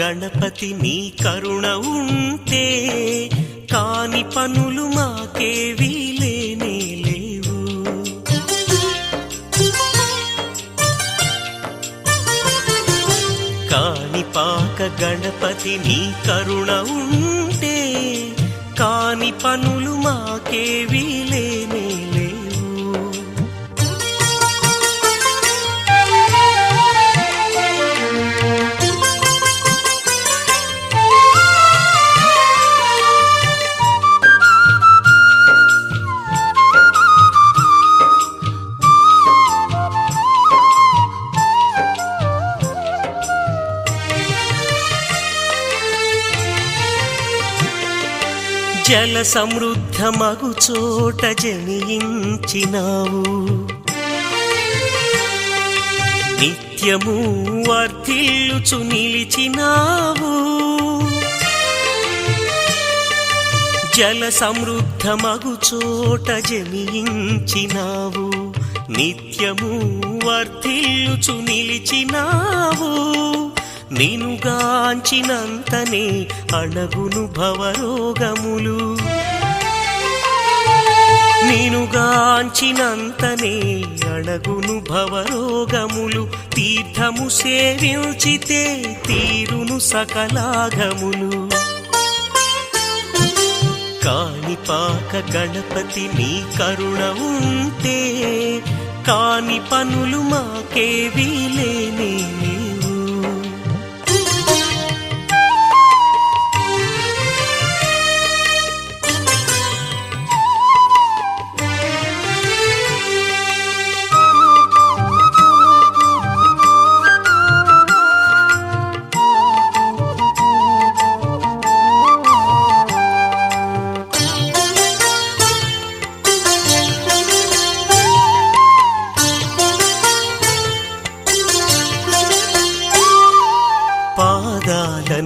గణపతి నీ కరుణ ఉంటే కాని పనులు మాకేవీ లేనే లేవు. కాణిపాక గణపతి నీ కరుణ ఉంటే కాని పనులు మాకేవీ జల సమృద్ధ మగు చోట జనించినావు. నిత్యము వర్ధిల్లుచు నిలిచినావు. జల సమృద్ధ మగు చోట జనించినావు. నిత్యము వర్ధిల్లుచు నిలిచినావు. నేనుగాంచినంతనే అణగును భవరోగములు. నేనుగాంచినంతనే అణగును భవరోగములు. తీర్థము సేవించితే తీరును సకలాగములు. కాణిపాక గణపతి నీ కరుణ ఉంటే కాని పనులు మాకేవీ లేనే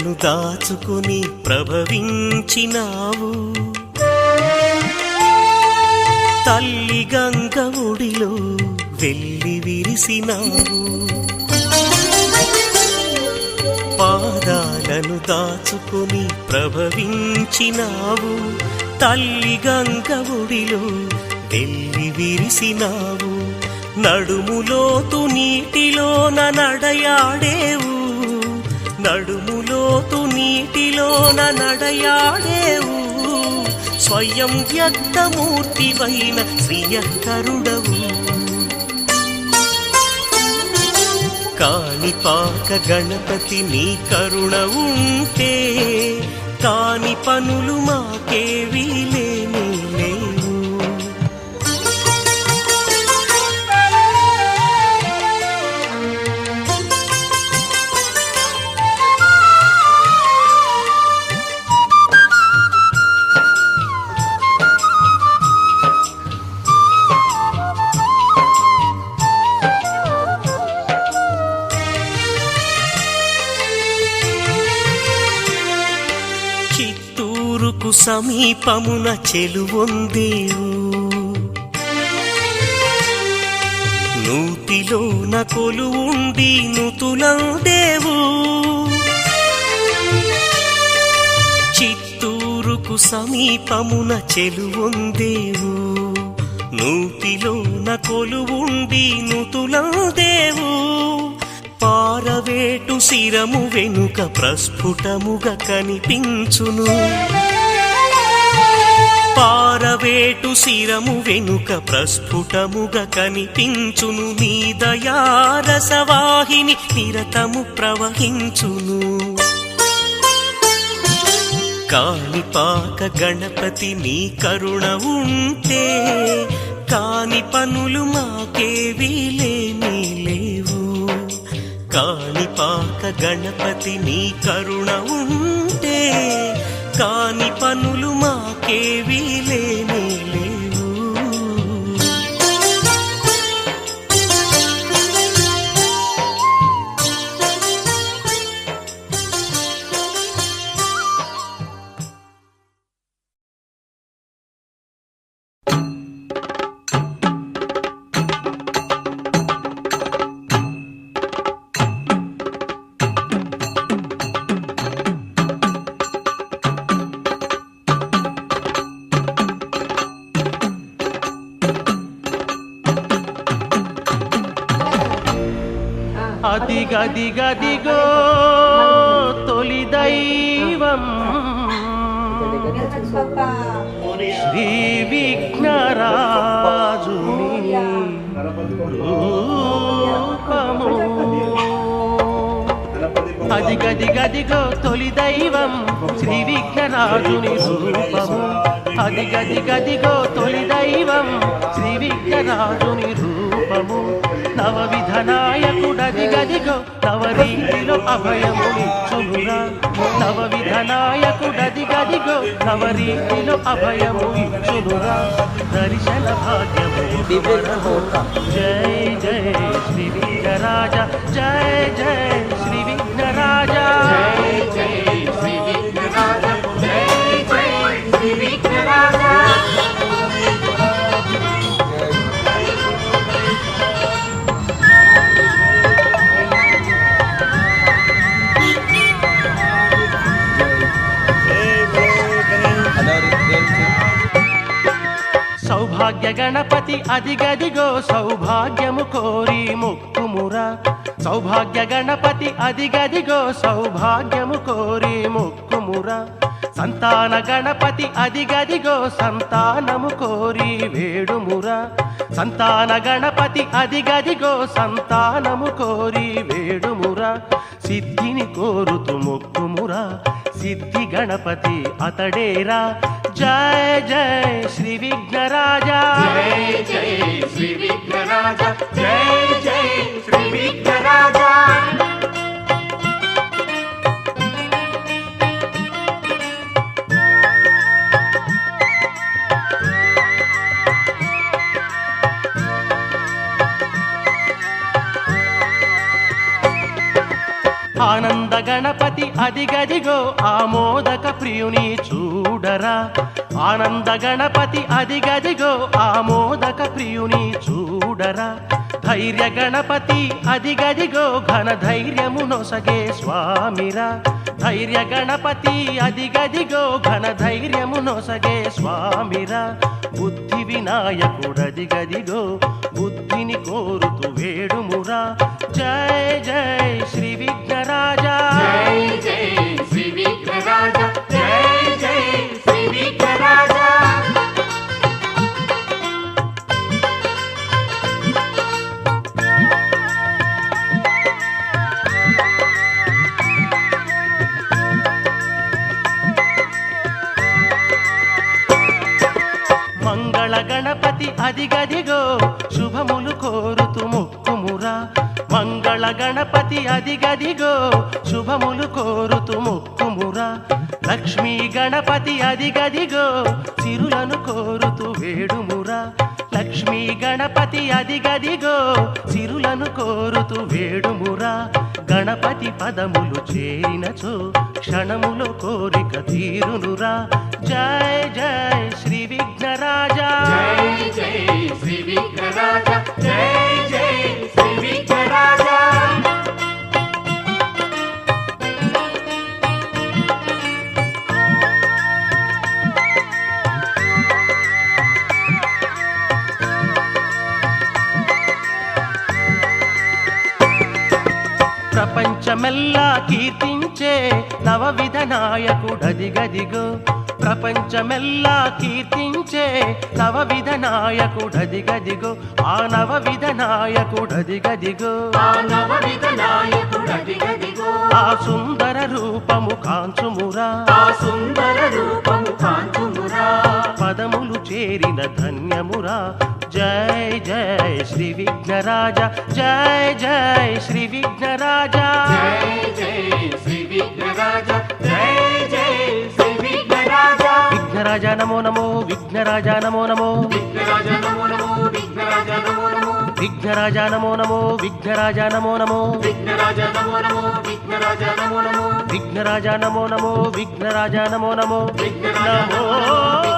నన్ను దాచుకుని ప్రభవించినావు. తల్లి గంగ ఒడిలో వెళ్ళి విరిసినావు. పాదాలను దాచుకుని ప్రభవించినావు. తల్లి గంగ ఒడిలో వెళ్ళి విరిసినావు. నడుములోతు నీటిలోన నడయాడేవు. నడుములోతు నీటిలోన నడయాడేవు. స్వయం వ్యక్తమూర్తివైన శ్రీయకరుడవు కాణిపాక గణపతి నీ కరుణ ఉంటే కాని పనులు మాకేవీ లేనే లేవు చిత్తూరుకు సమీపమున చెలువొందేవు. నూతిలోన ఉండి నుతులందేవు. చిత్తూరుకు సమీపమున చెలువొందేవు. నూతిలోన ఉండి నుతులందేవు. పారవేటు శిరము వెనుక ప్రస్ఫుటముగా కనిపించును. పారవేటు శిరము వెనుక ప్రస్ఫుటముగా కనిపించును. నీ దయారసవాహిని నిరతము ప్రవహించును. కాణిపాక గణపతి నీ కరుణ ఉంటే కాని పనులు మాకేవీ లేని లేవు. కాణిపాక గణపతి నీ కరుణ ఉంటే కాని పనులు మా లేనే గదిగో తొలి దైవం. శ్రీ విఘ్నరాజుని రూపము గదిగో తొలి దైవం. శ్రీ విఘ్నరాజుని రూపము. అది గది గదిగో తొలి దైవం. శ్రీ విఘ్నరాజుని రూపం రూపము. నవవిధ నాయకుడదిగదిగో నవరీతిలో అభయమునిచ్చునురా నవవిధ నాయకుడదిగదిగో నవరీతిలో అభయము ఇచ్చునురా దర్శన భాగ్యము జై జై శ్రీ విఘ్నరాజ. జయ జయ శ్రీ విఘ్నరాజ. గణపతి అదిగదిగో సౌభాగ్యము కోరి ముక్కుమురా. సౌభాగ్య గణపతి అదిగదిగో సౌభాగ్యము కోరి ముక్కుమురా. సంతాన గణపతి అదిగదిగో సంతానము కోరి వేడుమురా. సంతాన గణపతి అదిగదిగో సంతానము కోరి వేడుమురా. సిద్ధిని కోరుతు మొక్కుమురా. సిద్ధి గణపతి అతడేరా. जय जय श्री विघ्न राजा। जय जय श्री विघ्न राजा, जय जय श्री विघ्न राजा। ఆనంద గణపతి అదిగదిగో ఆమోదక ప్రియుని చూడరా. ఆనంద గణపతి అదిగదిగో ఆమోదక ప్రియుని చూడరా. ధైర్య గణపతి అదిగదిగో ఘన ధైర్యము నొసగే స్వామిరా. ధైర్య గణపతి అదిగదిగో ఘన ధైర్యము నొసగే స్వామిరా. బుద్ధి వినాయకుడదిగదిగో బుద్ధిని కోరుతూ వేడుమురా జై జై శ్రీ విఘ్నరాజా మంగళ గణపతి అదిగదిగో శుభములు కోరుతు ముక్కుమురా. మంగళ గణపతి అదిగదిగో శుభములు కోరుతు ముక్కుమురా. లక్ష్మీ గణపతి అదిగదిగో సిరులను కోరుతూ వేడుమురా. లక్ష్మీ గణపతి అదిగదిగో సిరులను కోరుతూ వేడుమురా. గణపతి పదములు చేరినచో క్షణములో కోరిక తీరునురా. జై జై శ్రీ విఘ్నరాజా. ప్రపంచమెల్లా నవవిధ నాయకుడదిగదిగో ప్రపంచమెల్లా కీర్తించే నవవిధ నాయకుడదిగదిగో ఆ నవవిధ నాయకుడదిగదిగో ఆ సుందర రూపము కాంచుమురా. పదములు చేరిన ధన్యమురా. జై జై శ్రీ విఘ్నరాజ జై జై శ్రీ విఘ్నరాజ విఘ్నరాజ నమో నమో విఘ్నరాజ నమో నమో విఘ్నరాజ నమో నమో విఘ్నరాజ నమో నమో విఘ్నరాజ నమో నమో విఘ్నరాజ నమో నమో నమో శ్రీ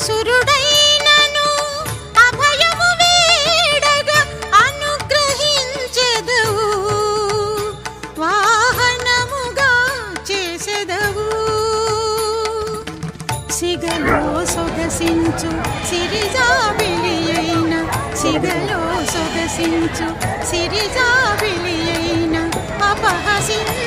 అసురుడైనను అభయము వేడగ అనుగ్రహించెదవు వాహనముగా చేసెదవు. సిగలో సొగసించు సిరిజాబిలి అయిన సిగలో సొగసించు సిరిజాబిలి అయిన అపహసించు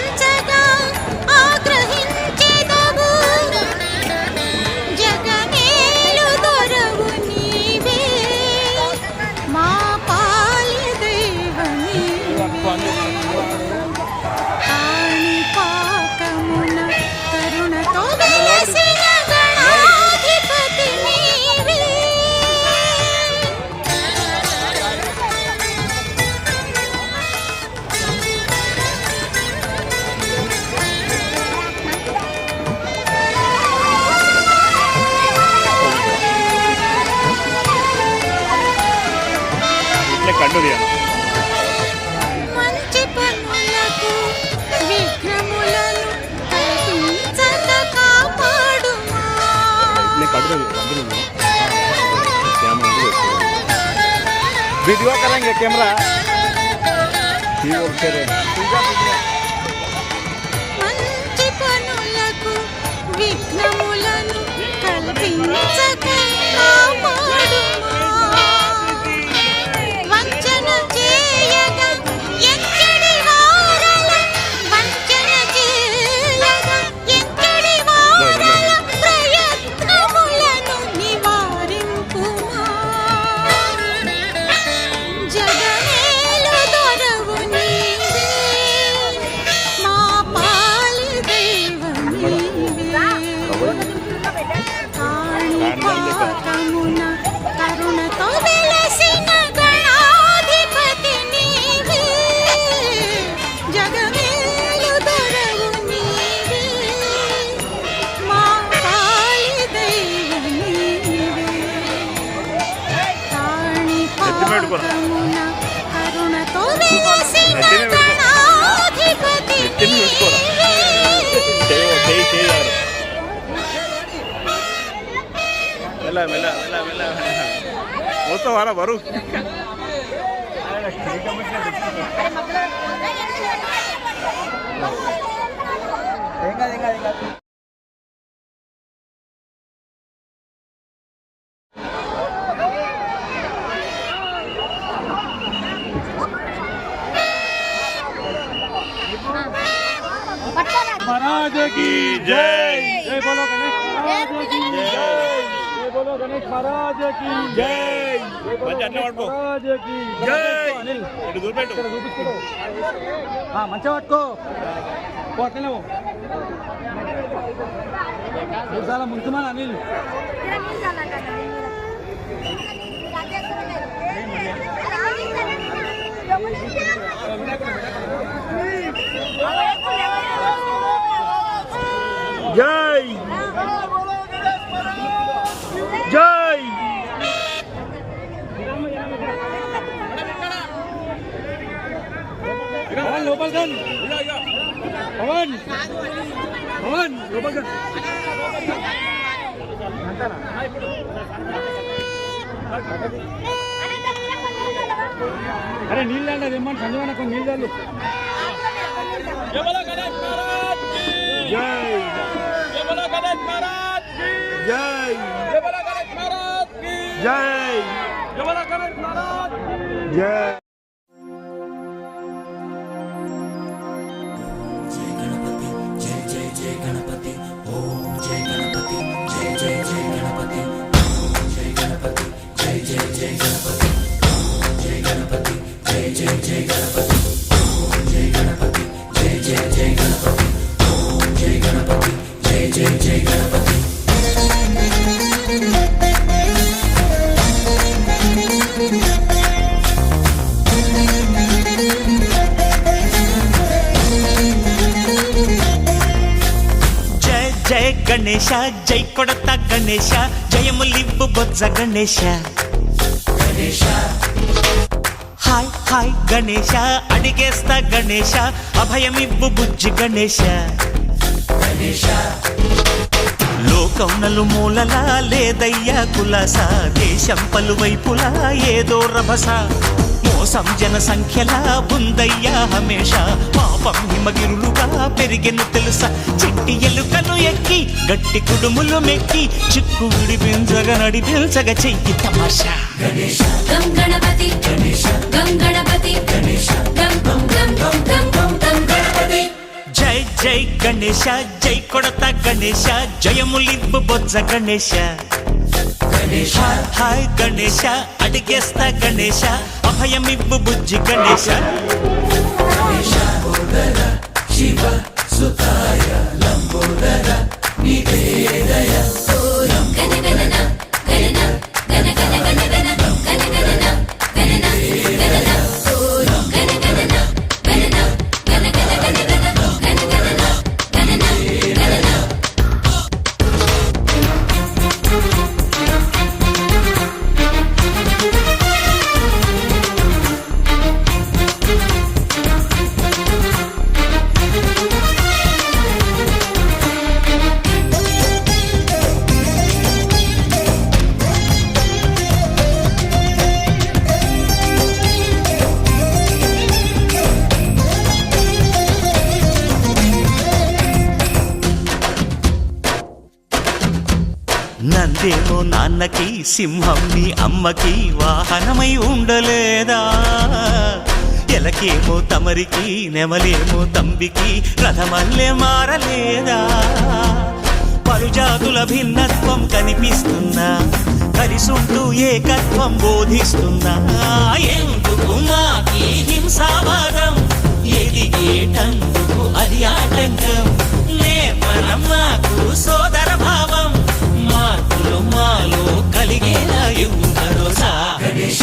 वीडियो करेंगे कैमरा ठीक ओके रे మంచి పనులకు విఘ్నములను కల్పించక மொத்தம் வர வரும் महाराज की जय బోలో గణేష్ మహారాజ్కి జై మహారాజ్కి జై అనిల్ ఇక్కడ పట్టుకో పోతలేవు చాలా ముంచుమా అనిల్ పవన్ లోపల గన్ పవన్ పవన్ లోపల గన్ అరే నీళ్ళు అండి అది ఇమ్మని సంజయ్ కొన్ని నీళ్ళు చల్లు జై జై జై జై గణేశ జై కొడత గణేశ జయములివ్వు బొజ్జ గణేశ. గణేశ హాయ్ గణేష అడిగేస్తా గణేశ అభయమివ్వు బుజ్జి గణేష లోకౌనలు మూలలా లేదయ్యా కులాస దేశం పలువైపులా ఏదో రభస. మోసం జన సంఖ్యలా ఉందయ్యా హమేష పాపం హిమగిరులుగా పెరిగెను తెలుసా చెట్టి ఎక్కి గట్టి కుడుములు మెక్కి చిక్కు విడిపించగా నడిపించగా చెయ్యి తమాషా. గం గణపతి గం జై జై గణేశ జై కొడత గణేశ జయములింపు బొజ్జ గణేశ. హాయ్ హాయ్ గణేశ అడిగేస్తా గణేశ అభయమివ్వు బుజ్జి గణేశ గణ ఓ లంబోదర నందేమో నాన్నకి సింహం నీ అమ్మకి వాహనమై ఉండలేదా? ఎలకేమో తమరికి నెమలేమో తంబికి రథమల్లే మారలేదా? పలుజాతుల భిన్నత్వం కనిపిస్తున్నా కలిసుంటూ ఏకత్వం బోధిస్తున్నా ఎందుకు మాకి హింసావాదం? ఎదిగేటందుకు అది ఆటంకం? దేవుంద గణేశ